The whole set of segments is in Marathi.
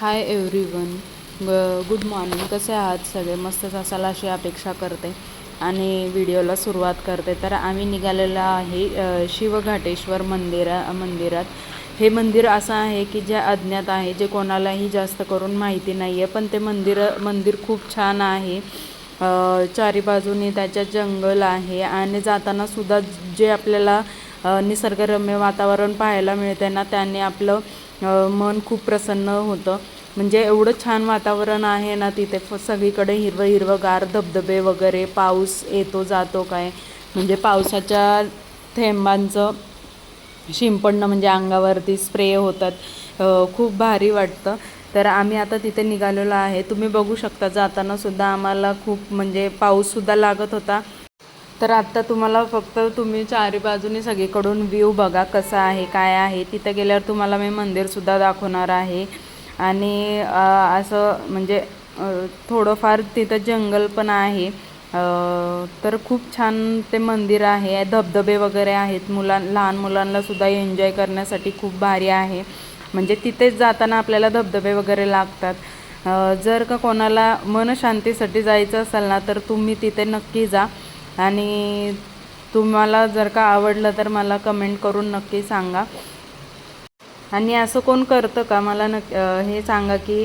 हाय एव्हरीवन गुड मॉर्निंग कसे आहात सगळे? मस्तच असाल अशी अपेक्षा करते. आणि व्हिडिओला सुरुवात करते. तर आम्ही निघालेलो आहे शिवघाटेश्वर मंदिरा मंदिरात. हे मंदिर असं आहे की जे अज्ञात आहे जे कोणालाही जास्त करून माहिती नाही आहे पण ते मंदिर मंदिर खूप छान आहे. चारी बाजूनी त्याच्या जंगल आहे. आणि जाताना सुद्धा जे आपल्याला निसर्गरम्य वातावरण पाहायला मिळते ना त्याने आपलं मन खूप प्रसन्न होतं. म्हणजे एवढं छान वातावरण आहे ना तिथे फ सगळीकडे हिरवं हिरवंगार धबधबे वगैरे पाऊस येतो जातो काय. म्हणजे पावसाच्या थेंबांचं शिंपडणं म्हणजे अंगावरती स्प्रे होतात. खूप भारी वाटतं. तर आम्ही आता तिथे निघालेलो आहे. तुम्ही बघू शकता जाताना सुद्धा आम्हाला खूप म्हणजे पाऊससुद्धा लागत होता. तर आत्ता तुम्हाला फक्त तुम्ही चारी बाजूनी सगळीकडून व्ह्यू बघा कसा आहे काय आहे. तिथं गेल्यावर तुम्हाला मी मंदिरसुद्धा दाखवणार आहे. आणि असं म्हणजे थोडंफार तिथं जंगल पण आहे. तर खूप छान ते मंदिर आहे. धबधबे वगैरे आहेत. मुलां लहान मुलांनासुद्धा एन्जॉय करण्यासाठी खूप भारी आहे. म्हणजे तिथेच जाताना आपल्याला धबधबे वगैरे लागतात. जर का कोणाला मनशांतीसाठी जायचं असेल ना तर तुम्ही तिथे नक्की जा. आणि तुम्हाला जर का आवडलं तर मला कमेंट करून नक्की सांगा. आणि असं कोण करतं का? मला नक् हे सांगा की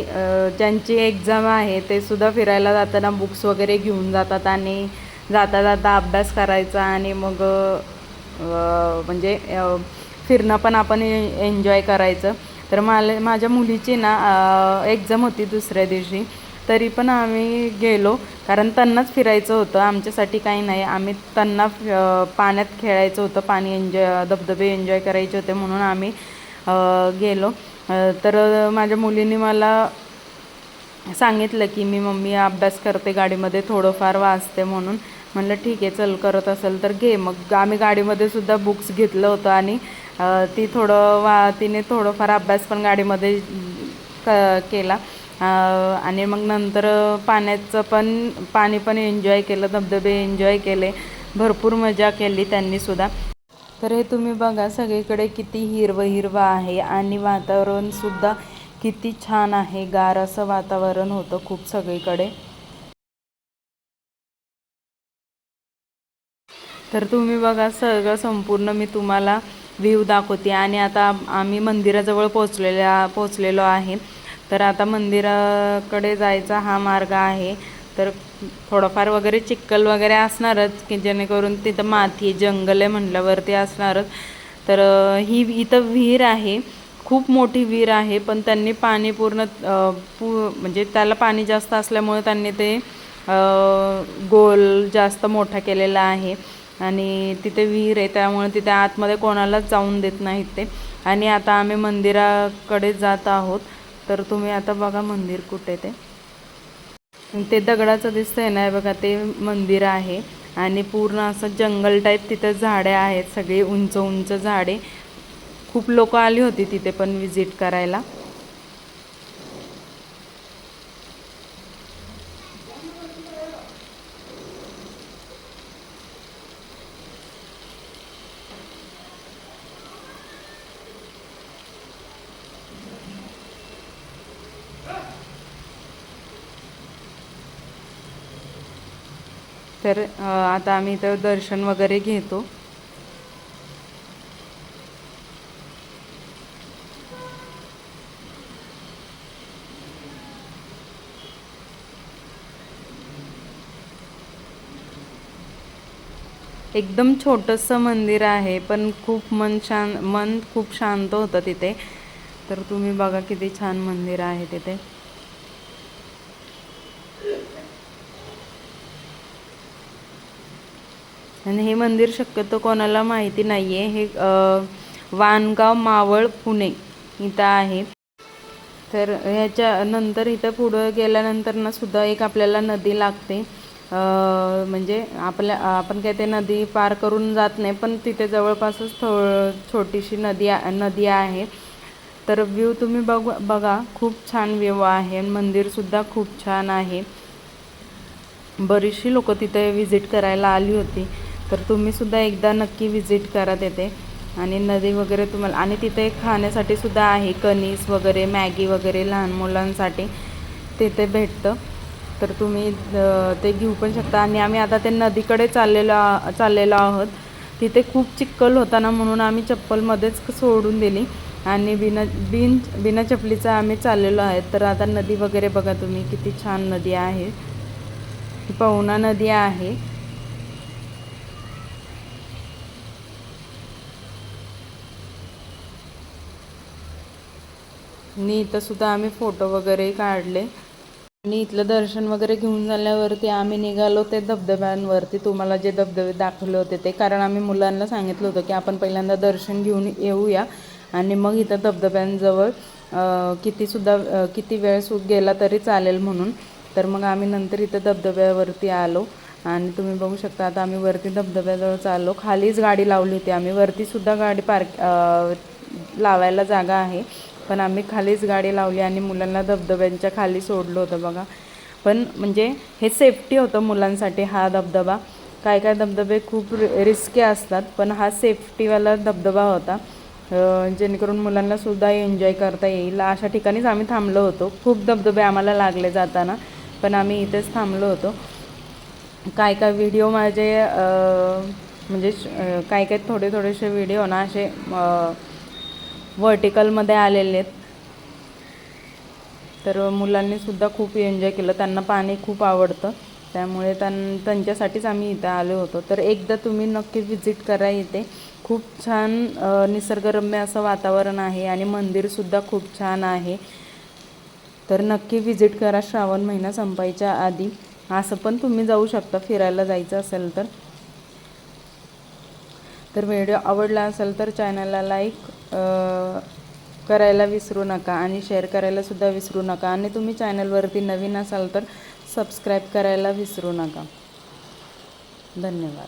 ज्यांची एक्झाम आहे ते सुद्धा फिरायला जाताना बुक्स वगैरे घेऊन जातात आणि जाता जाता अभ्यास करायचा आणि मग म्हणजे फिरणं पण आपण एन्जॉय करायचं. तर मला माझ्या मुलीची ना एक्झाम होती दुसऱ्या दिवशी. तरी पण आम्ही गेलो. कारण त्यांनाच फिरायचं होतं. आमच्यासाठी काही नाही. आम्ही त्यांना पाण्यात खेळायचं होतं. पाणी एन्जॉय धबधबे एन्जॉय करायचे होते म्हणून आम्ही गेलो. तर माझ्या मुलीने मला सांगितलं की मी मम्मी अभ्यास करते गाडीमध्ये थोडंफार वाचते म्हणून. म्हणलं ठीक आहे चल करत असेल तर घे. मग आम्ही गाडीमध्ये सुद्धा बुक्स घेतलं होतं आणि ती थोडं वा तिने थोडंफार अभ्यास पण गाडीमध्ये क केला. आणि मग नंतर पाण्याचं पण पाणी पण एन्जॉय केलं धबधबे एन्जॉय केले. भरपूर मजा केली त्यांनीसुद्धा तर हे तुम्ही बघा सगळीकडे किती हिरवं हिरवं आहे आणि वातावरणसुद्धा किती छान आहे. गार असं वातावरण होतं खूप सगळीकडे. तर तुम्ही बघा सगळं संपूर्ण मी तुम्हाला व्ह्यू दाखवते. आणि आता आम्ही मंदिराजवळ पोचलेल्या पोचलेलो आहे. तर आता मंदिराकडे जायचा हा मार्ग आहे. तर थोडंफार वगैरे चिक्कल वगैरे असणारच की जेणेकरून तिथं माती जंगल आहे म्हटल्यावरती असणारच. तर ही इथं विहीर आहे. खूप मोठी विहीर आहे पण त्यांनी पाणी पूर्ण पू म्हणजे त्याला पाणी जास्त असल्यामुळे त्यांनी ते गोल जास्त मोठा केलेला आहे. आणि तिथे विहीर आहे त्यामुळे तिथे आतमध्ये कोणालाच जाऊन देत नाहीत ते. आणि आता आम्ही मंदिराकडे जात आहोत. तर तुम्ही आता बघा मंदिर कुठे ते. ते दगडाचं दिसतंय ना बघा ते मंदिर आहे. आणि पूर्ण असं जंगल टाईप तिथं झाडे आहेत सगळी उंच उंच झाडे. खूप लोक आली होती तिथे पण विजिट करायला. तर आता आम्ही इथं दर्शन वगैरे घेतो. एकदम छोटंसं मंदिर आहे पण खूप मन शांत मन खूप शांत होतं तिथे. तर तुम्ही बघा किती छान मंदिर आहे तिथे. आणि हे मंदिर शक्यतो कोणाला माहिती नाही आहे हे वानगाव मावळ पुणे इथं आहे. तर ह्याच्या नंतर इथं पुढं गेल्यानंतर ना सुद्धा एक आपल्याला नदी लागते. म्हणजे आपल्या आपण काय ते नदी पार करून जात नाही पण तिथे जवळपासच थो छोटीशी नदी नदी आहे. तर व्ह्यू तुम्ही बघ बघा खूप छान व्ह्यू आहे मंदिरसुद्धा खूप छान आहे. बरीचशी लोक तिथे व्हिजिट करायला आली होती. तर तुम्ही सुद्धा एकदा नक्की विजिट करा तिथे. आणि नदी वगैरे तुम्हाला आणि तिथे खाण्यासाठी सुद्धा आहे कणीस वगैरे मॅगी वगैरे लहान मुलांसाठी तिथे भेटतं. तर तुम्ही ते घेऊ पण शकता. आणि आम्ही आता ते नदीकडे चाललेलो आ- चाललेलो आहोत. तिथे खूप चिक्कल होता ना म्हणून आम्ही चप्पलमध्येच सोडून दिली. आणि बिना बिन बिना चपलीचं आम्ही चाललेलो आहे. तर आता नदी वगैरे बघा तुम्ही किती छान नदी आहे. ही पवना नदी आहे. आणि इथंसुद्धा आम्ही फोटो वगैरे काढले. आणि इथलं दर्शन वगैरे घेऊन झाल्यावरती आम्ही निघालो ते धबधब्यांवरती. तुम्हाला जे धबधबे दाखवले होते ते. कारण आम्ही मुलांना सांगितलं होतं की आपण पहिल्यांदा दर्शन घेऊन येऊया. आणि मग इथं धबधब्यांजवळ कितीसुद्धा किती वेळ सु गेला तरी चालेल म्हणून. तर मग आम्ही नंतर इथं धबधब्यावरती आलो. आणि तुम्ही बघू शकता आता आम्ही वरती धबधब्याजवळ चाललो. खालीच गाडी लावली होती आम्ही. वरतीसुद्धा गाडी पार्क लावायला जागा आहे. पण आम्ही खालीच गाडी लावली आणि मुलांना धबधब्यांच्या खाली सोडलं होतं बघा. पण म्हणजे हे सेफ्टी होतं मुलांसाठी हा धबधबा. काय काय धबधबे खूप रिस्की असतात पण हा सेफ्टीवाला धबधबा होता. जेणेकरून मुलांनासुद्धा एन्जॉय करता येईल. अशा ठिकाणीच आम्ही थांबलो होतो. खूप धबधबे आम्हाला लागले जाताना पण आम्ही इथेच थांबलो होतो. काय काय व्हिडिओ माझे म्हणजे श- काय काय थोडे थोडेसे व्हिडिओ ना असे व्हर्टिकलमध्ये आलेले आहेत. तर मुलांनीसुद्धा खूप एन्जॉय केलं. त्यांना पाणी खूप आवडतं. त्यामुळे त्यां त्यांच्यासाठीच आम्ही इथं आलो होतो. तर एकदा तुम्ही नक्की व्हिजिट करा इथे. खूप छान निसर्गरम्य असं वातावरण आहे आणि मंदिरसुद्धा खूप छान आहे. तर नक्की व्हिजिट करा. श्रावण महिना संपायच्या आधी. असं पण तुम्ही जाऊ शकता. फिरायला जायचं असेल तर. तर व्हिडिओ आवडला असेल तर चॅनलला लाईक करायला विसरू नका आणि शेअर करायलासुद्धा विसरू नका. आणि तुम्ही चॅनलवरती नवीन असाल तर सबस्क्राईब करायला विसरू नका. धन्यवाद.